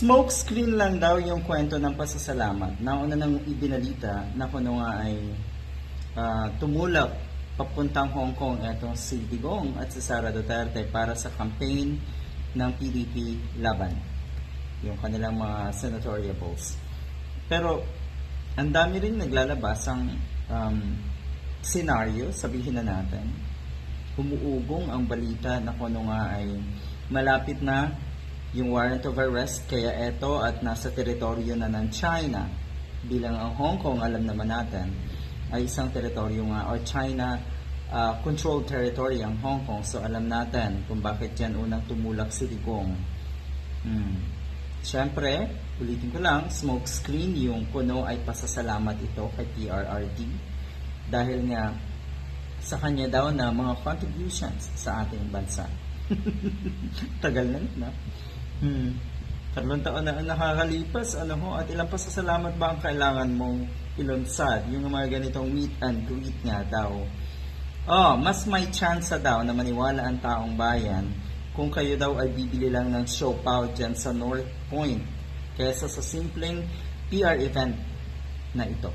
Smoke screen lang daw yung kwento ng pasasalamat. Nauna nang ibinalita na kuno nga ay ah, tumulak papuntang Hong Kong etong si Digong at si Sara Duterte para sa campaign ng PDP laban. Yung kanilang mga senatorial balls. Pero ang dami rin naglalabas ang um, scenario, sabihin na natin, umuugong ang balita na kung ano nga ay malapit na yung warrant of arrest kaya eto at nasa teritoryo na ng China bilang ang Hong Kong alam naman natin ay isang teritoryo nga or China uh, controlled territory ang Hong Kong so alam natin kung bakit yan unang tumulak si Digong hmm. Siyempre, ulitin ko lang, smoke screen yung kuno ay pasasalamat ito kay PRRD dahil nga sa kanya daw na mga contributions sa ating bansa. Tagal na na. Hmm. Tatlong taon na nakakalipas, ano ho, at ilang pasasalamat ba ang kailangan mong ilunsad? Yung mga ganitong meet and greet nga daw. Oh, mas may chance daw na maniwala ang taong bayan kung kayo daw ay bibili lang ng show pow dyan sa North Point kaysa sa simpleng PR event na ito.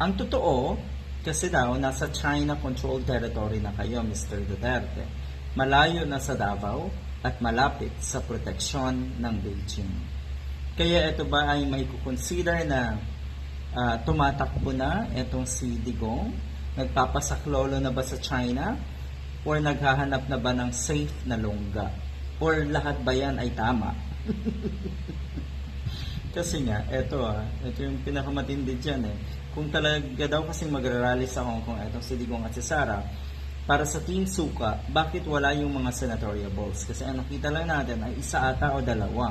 Ang totoo, kasi daw, nasa China-controlled territory na kayo, Mr. Duterte. Malayo na sa Davao at malapit sa proteksyon ng Beijing. Kaya ito ba ay may kukonsider na ah, tumatakbo na itong si Digong? Nagpapasaklolo na ba sa China? Or naghahanap na ba ng safe na lungga? Or lahat ba yan ay tama? Kasi nga, eto ah, ito yung pinakamatindi dyan eh. Kung talaga daw kasing magrarally sa Hong Kong, etong si Digong at si Sara, para sa Team Suka, bakit wala yung mga senatorial balls? Kasi ang nakita lang natin ay isa ata o dalawa.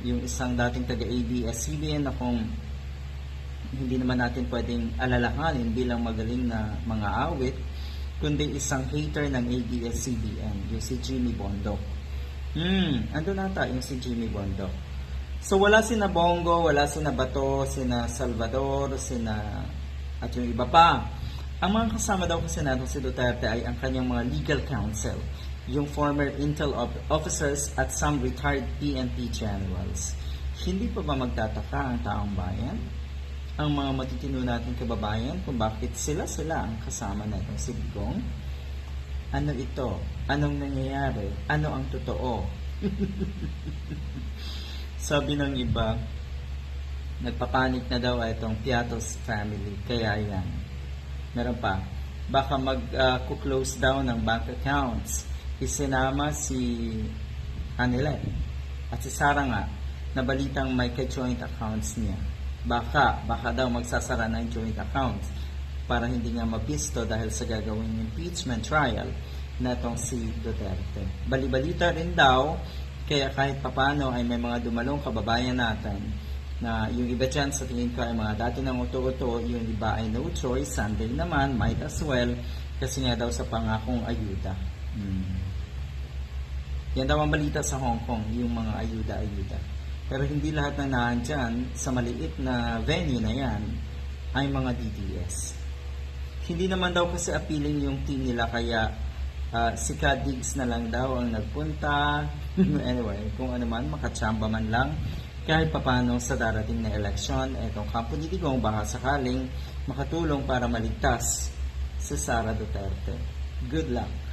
Yung isang dating taga-ABS-CBN na kung hindi naman natin pwedeng alalahanin bilang magaling na mga awit, kundi isang hater ng ABS-CBN, yung si Jimmy Bondo. Hmm, ando nata yung si Jimmy Bondo. So wala sina Bongo, wala sina Bato, sina Salvador, sina at yung iba pa. Ang mga kasama daw kasi natin si Duterte ay ang kanyang mga legal counsel, yung former intel officers at some retired PNP generals. Hindi pa ba magtataka ang taong bayan? Ang mga matitino nating kababayan kung bakit sila-sila ang kasama natin si Digong? Ano ito? Anong nangyayari? Ano ang totoo? Sabi ng iba, nagpapanik na daw itong Piatos family. Kaya yan. Meron pa. Baka mag-close down ng bank accounts. Isinama si Anilet at si Sara nga na balitang may ka-joint accounts niya. Baka, baka daw magsasara ng joint accounts para hindi nga mapisto dahil sa gagawing impeachment trial na itong si Duterte. Balibalita rin daw, kaya kahit papano ay may mga dumalong kababayan natin na yung iba dyan sa tingin ko ay mga dati ng uto-uto, yung iba ay no choice, Sunday naman, might as well, kasi nga daw sa pangakong ayuda. Hmm. Yan daw ang balita sa Hong Kong, yung mga ayuda-ayuda. Pero hindi lahat na naandyan sa maliit na venue na yan ay mga DDS. Hindi naman daw kasi appealing yung team nila kaya ah, si Diggs na lang daw ang nagpunta. anyway, kung ano man, makachamba man lang. Kahit papano sa darating na eleksyon, etong kampo ni Digong baka sakaling makatulong para maligtas si Sara Duterte. Good luck!